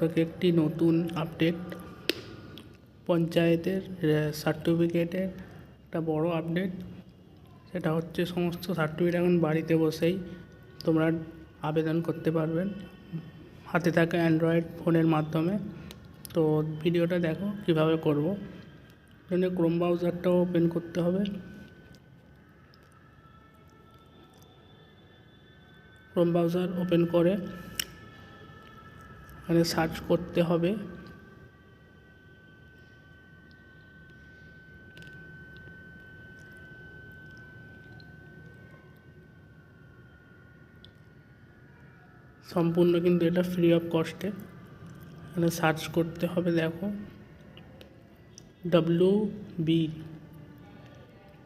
থেকে একটি নতুন আপডেট। পঞ্চায়েতের সার্টিফিকেটের একটা বড় আপডেট। সেটা হচ্ছে সমস্ত সার্টিফিকেট এখন বাড়িতে বসেই তোমরা আবেদন করতে পারবেন। হাতে থাকা অ্যান্ড্রয়েড ফোনের মাধ্যমে। তো ভিডিওটা দেখো কীভাবে করব। জন্য ক্রোম ব্রাউজারটাও ওপেন করতে হবে। ক্রোম ব্রাউজার ওপেন করে এখানে সার্চ করতে হবে। সম্পূর্ণ কিন্তু এটা ফ্রি অফ কস্টে এখানে সার্চ করতে হবে, দেখো। W B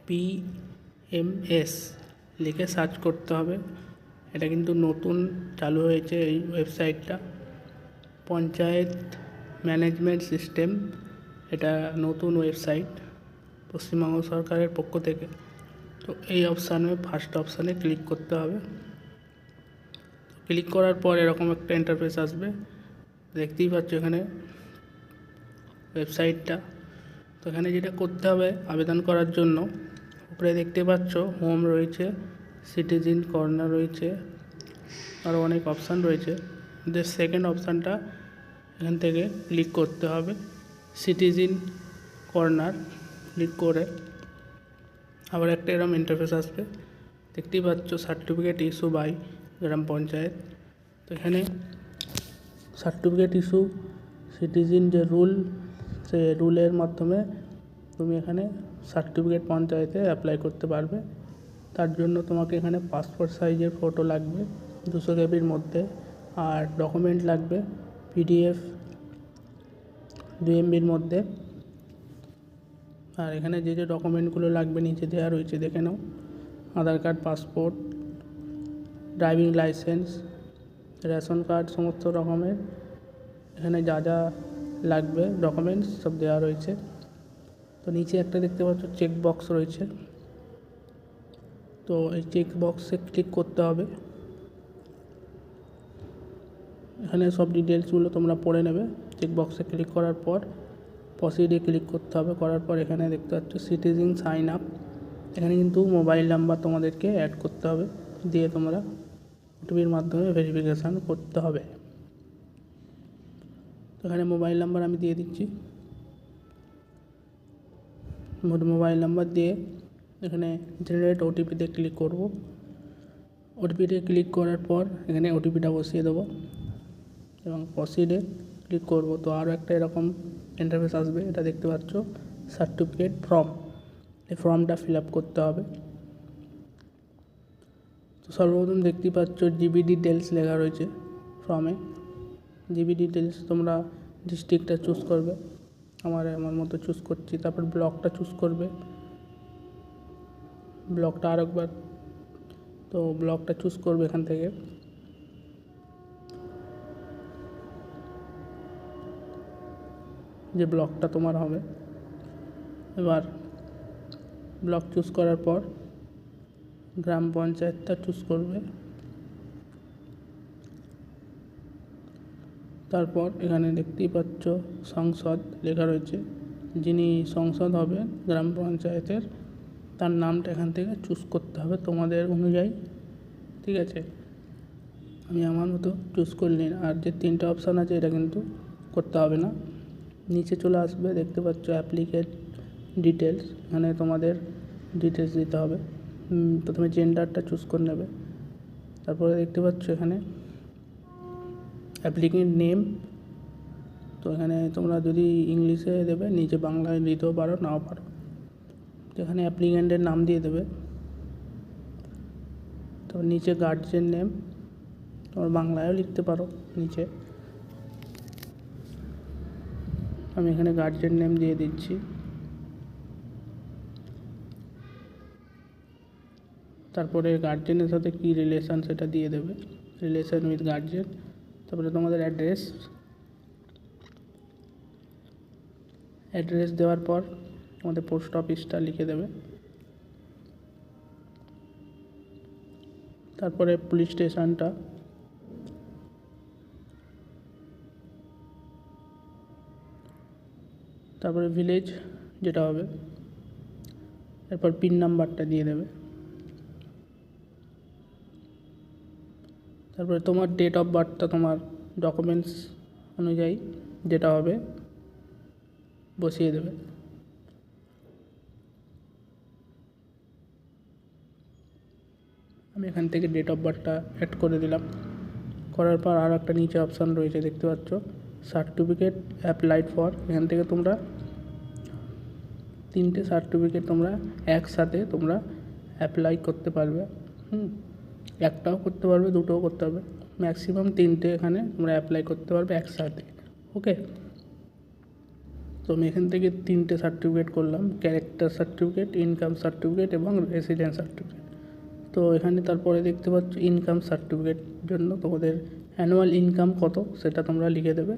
P M S লিখে সার্চ করতে হবে। এটা কিন্তু নতুন চালু হয়েছে এই ওয়েবসাইটটা পঞ্চায়েত ম্যানেজমেন্ট সিস্টেম, এটা নতুন ওয়েবসাইট পশ্চিমবঙ্গ সরকারের পক্ষ থেকে। তো এই অপশানে ফার্স্ট অপশানে ক্লিক করতে হবে। ক্লিক করার পর এরকম একটা ইন্টারফেস আসবে। দেখতেই পাচ্ছ এখানে ওয়েবসাইটটা। তো এখানে যেটা করতে হবে আবেদন করার জন্য, উপরে দেখতে পাচ্ছ হোম রয়েছে, সিটিজেন কর্নার রয়েছে আরও অনেক অপশান রয়েছে। যে সেকেন্ড অপশানটা এখান থেকে ক্লিক করতে হবে। সিটিজেন কর্নার ক্লিক করে আবার একটা এরকম ইন্টারফেস আসবে। দেখতেই পাচ্ছ certificate issue by gram panchayat. তো এখানে সার্টিফিকেট ইস্যু সিটিজিন যে রুল সে রুলের মাধ্যমে তুমি এখানে সার্টিফিকেট পঞ্চায়েতে অ্যাপ্লাই করতে পারবে। তার জন্য তোমাকে এখানে পাসপোর্ট সাইজের ফটো লাগবে, দুশো কেবির মধ্যে, আর ডকুমেন্ট লাগবে। পিডিএফ দু এমবির মধ্যে। আর এখানে যে যে ডকুমেন্টগুলো লাগবে নিচে দেওয়া রয়েছে, দেখে নাও। Aadhaar card passport driving licence ration card সমস্ত রকমের। এখানে যা যা লাগবে ডকুমেন্টস সব দেওয়া রয়েছে। তো নিচে একটা দেখতে পাচ্ছ চেক বক্স রয়েছে। তো এই চেক বক্সে ক্লিক করতে হবে। এখানে সব ডিটেলসগুলো তোমরা পড়ে নেবে। চেক বক্সে ক্লিক করার পর প্রসিডে ক্লিক করতে হবে। করার পর এখানে দেখতে পাচ্ছ সিটিজেন সাইন আপ এখানে কিন্তু মোবাইল নাম্বার তোমাদেরকে অ্যাড করতে হবে। দিয়ে তোমরা ওটিপির মাধ্যমে ভেরিফিকেশান করতে হবে। তো এখানে মোবাইল নাম্বার আমি দিয়ে দিচ্ছি। মোবাইল নাম্বার দিয়ে এখানে জেনারেট ওটিপিতে ক্লিক করব। ওটিপিতে ক্লিক করার পর এখানে ওটিপিটা বসিয়ে দেবো। এবং প্রসিডে ক্লিক করব। তো আরও একটা এরকম ইন্টারফেস আসবে, এটা দেখতে পাচ্ছ সার্টিফিকেট ফর্ম এই ফর্মটা ফিল আপ করতে হবে। তো সর্বপ্রথম দেখতেই পাচ্ছ জিবি ডিটেলস লেখা রয়েছে ফর্মে জিবি ডিটেলস তোমরা ডিস্ট্রিক্টটা চুজ করবে। আমার আমার মতো চুজ করছি। তারপর ব্লকটা চুজ করবে। ব্লকটা আরেকবার। তো ব্লকটা চুজ করবে এখান থেকে। যে ব্লকটা তোমার হবে। এবার ব্লক চুজ করার পর গ্রাম পঞ্চায়েতটা চুজ করবে। তারপর এখানে দেখতেই পাচ্ছ সংসদ লেখা রয়েছে। যিনি সংসদ হবে গ্রাম পঞ্চায়েতের, তার নামটা এখান থেকে চুজ করতে হবে তোমাদের অনুযায়ী। ঠিক আছে? আমি আমার মতো চুজ করলি আর যে তিনটে অপশান আছে, এটা কিন্তু করতে হবে না। নিচে চলে আসবে, দেখতে পাচ্ছ অ্যাপ্লিকেট ডিটেলস এখানে তোমাদের ডিটেলস দিতে হবে। প্রথমে জেন্ডারটা চুজ করে নেবে। তারপরে দেখতে পাচ্ছ এখানে অ্যাপ্লিকেন্ট নেম তো এখানে তোমরা যদি ইংলিশে দেবে, নিচে বাংলায় দিতেও পারো, নাও পারো। এখানে অ্যাপ্লিকেন্টের নাম দিয়ে দেবে। তো নিচে গার্জেন নেম তোমার বাংলায়ও লিখতে পারো নিচে। আমি এখানে গার্জেন নেম দিয়ে দিচ্ছি। তারপরে গার্জেনের সাথে কী রিলেশান সেটা দিয়ে দেবে। রিলেশান উইথ গার্জেন তারপরে তোমাদের অ্যাড্রেস অ্যাড্রেস দেওয়ার পর তোমাদের পোস্ট অফিসটা লিখে দেবে। তারপরে পুলিশ স্টেশনটা তারপরে ভিলেজ যেটা হবে, এরপর পিন নাম্বারটা দিয়ে দেবে। তারপরে তোমার ডেট অফ বার্থটা তোমার ডকুমেন্টস অনুযায়ী যেটা হবে, বসিয়ে দেবে। আমি এখান থেকে ডেট অফ বার্থটা অ্যাড করে দিলাম। করার পর আর একটা নিচে অপশান রয়েছে, দেখতে পাচ্ছ? সার্টিফিকেট অ্যাপ্লাইড ফর এখান থেকে তোমরা তিনটে সার্টিফিকেট তোমরা একসাথে তোমরা অ্যাপ্লাই করতে পারবে। হুম, একটাও করতে পারবে, দুটোও করতে পারবে। ম্যাক্সিমাম তিনটে এখানে তোমরা অ্যাপ্লাই করতে পারবে একসাথে ওকে তো আমি এখান থেকে তিনটে সার্টিফিকেট করলাম ক্যারেক্টার সার্টিফিকেট ইনকাম সার্টিফিকেট এবং রেসিডেন্স সার্টিফিকেট তো এখানে তারপরে দেখতে পাচ্ছ ইনকাম সার্টিফিকেট জন্য তোমাদের অ্যানুয়াল ইনকাম কত? সেটা তোমরা লিখে দেবে।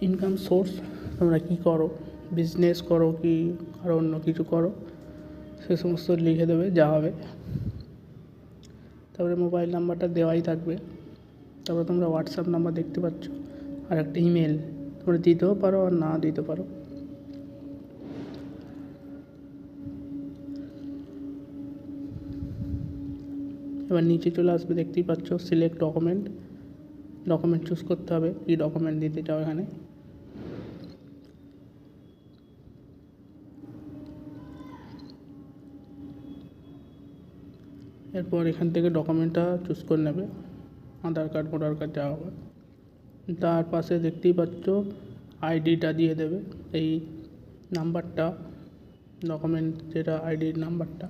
ইনকাম সোর্স তোমরা কী করো? বিজনেস করো কি? আরও অন্য কিছু করো? সে সমস্ত লিখে দেবে, যা হবে। তারপরে মোবাইল নাম্বারটা দেওয়াই থাকবে। তারপরে তোমরা হোয়াটসঅ্যাপ নাম্বার দেখতে পাচ্ছ। আর একটা ইমেল তোমরা দিতেও পারো আর না দিতে পারো। এবার নিচে চলে আসবে, দেখতেই পাচ্ছ সিলেক্ট ডকুমেন্ট ডকুমেন্ট চুজ করতে হবে, কী ডকুমেন্ট দিতে চাও এখানে? এরপর এখান থেকে ডকুমেন্টটা চুজ করে নেবে। আধার কার্ড ভোটার কার্ড যা হবে। তার পাশে দেখতেই পাচ্ছ আইডিটা দিয়ে দেবে। এই নাম্বারটা ডকুমেন্ট যেটা আইডির নাম্বারটা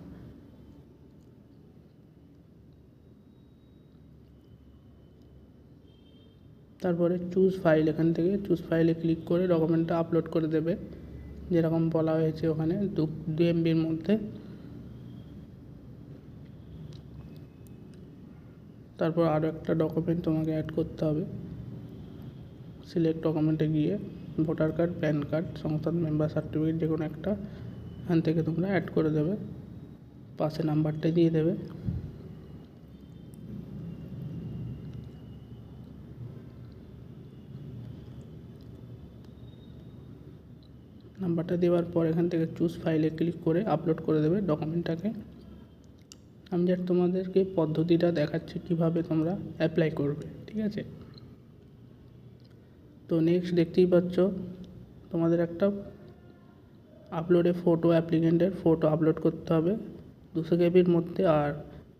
তারপরে চুজ ফাইল এখান থেকে চুজ ফাইলে ক্লিক করে ডকুমেন্টটা আপলোড করে দেবে। যেরকম বলা হয়েছে ওখানে, দু দু এমবির মধ্যে। তারপর আরও একটা ডকুমেন্ট তোমাকে অ্যাড করতে হবে। সিলেক্ট ডকুমেন্টে গিয়ে ভোটার কার্ড প্যান কার্ড সংস্থান মেম্বার সার্টিফিকেট যে কোনো একটা এখান থেকে তোমরা অ্যাড করে দেবে। পাশে নাম্বারটা দিয়ে দেবে। নাম্বারটা দেওয়ার পর এখান থেকে চুজ ফাইলে ক্লিক করে আপলোড করে দেবে ডকুমেন্টটাকে আমি জাস্ট তোমাদেরকে পদ্ধতিটা দেখাচ্ছি কীভাবে তোমরা অ্যাপ্লাই করবে, ঠিক আছে? তো নেক্সট দেখতেই পাচ্ছ, তোমাদের একটা আপলোডে ফটো অ্যাপ্লিকেন্টের ফটো আপলোড করতে হবে। দুশো কেবির মধ্যে আর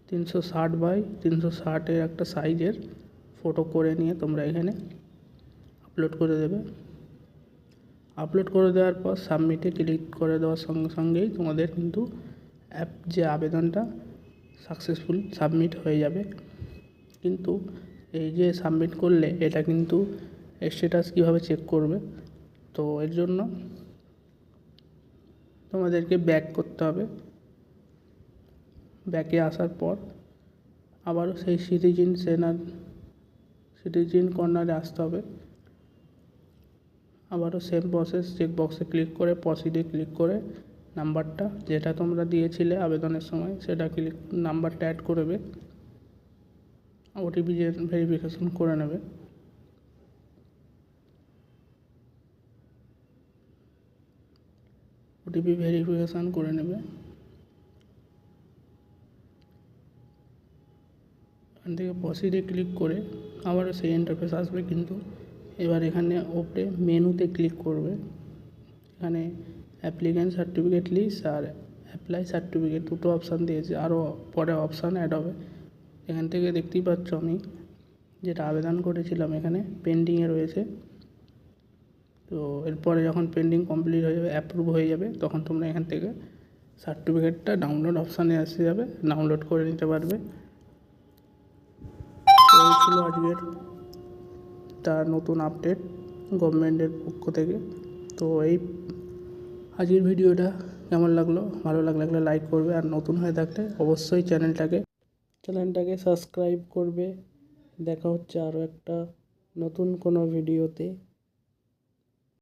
তিনশো ষাট বাই তিনশো ষাটের একটা সাইজের ফটো করে নিয়ে তোমরা এখানে আপলোড করে দেবে। আপলোড করে দেওয়ার পর সাবমিটে ক্লিক করে দেওয়ার সঙ্গে সঙ্গেই তোমাদের কিন্তু অ্যাপ যে আবেদনটা সাকসেসফুল সাবমিট হয়ে যাবে। কিন্তু এই যে সাবমিট করলে এটা কিন্তু স্ট্যাটাস কীভাবে চেক করবে? তো এর জন্য তোমাদেরকে ব্যাক করতে হবে। ব্যাকে আসার পর আবারও সেই সিটিজেন সেনার সিটিজেন কর্নারে আসতে হবে। আবারও সেম প্রসেস চেক বক্সে ক্লিক করে প্রসিডে ক্লিক করে নাম্বারটা যেটা তোমরা দিয়েছিলে আবেদনের সময়, সেটা ক্লিক নাম্বারটা অ্যাড করবে। ওটিপি যে ভেরিফিকেশন করে নেবে। ওটিপি ভেরিফিকেশান করে নেবে। এখান থেকে প্রসিডে ক্লিক করে আবারও সেই ইন্টারফেস আসবে কিন্তু এবার এখানে ওপরে মেনুতে ক্লিক করবে। এখানে অ্যাপ্লিক্যান্ট সার্টিফিকেট লিস্ট আর অ্যাপ্লাই সার্টিফিকেট দুটো অপশান দিয়েছে। আরও পরে অপশান অ্যাড হবে। এখান থেকে দেখতেই পাচ্ছ আমি যেটা আবেদন করেছিলাম এখানে পেন্ডিংয়ে রয়েছে। তো এরপরে যখন পেন্ডিং কমপ্লিট হয়ে যাবে অ্যাপ্রুভ হয়ে যাবে, তখন তোমরা এখান থেকে সার্টিফিকেটটা ডাউনলোড অপশানে এসে যাবে। ডাউনলোড করে নিতে পারবে। আজকের তার নতুন আপডেট গভর্নমেন্টের পক্ষ থেকে। তো এই আজকের ভিডিওটা কেমন লাগল? ভালো লাগলে লাইক করবে। আর নতুন হয়ে থাকলে অবশ্যই চ্যানেলটাকে চ্যানেলটাকে সাবস্ক্রাইব করবে। দেখা হচ্ছে আরও একটা নতুন কোনো ভিডিওতে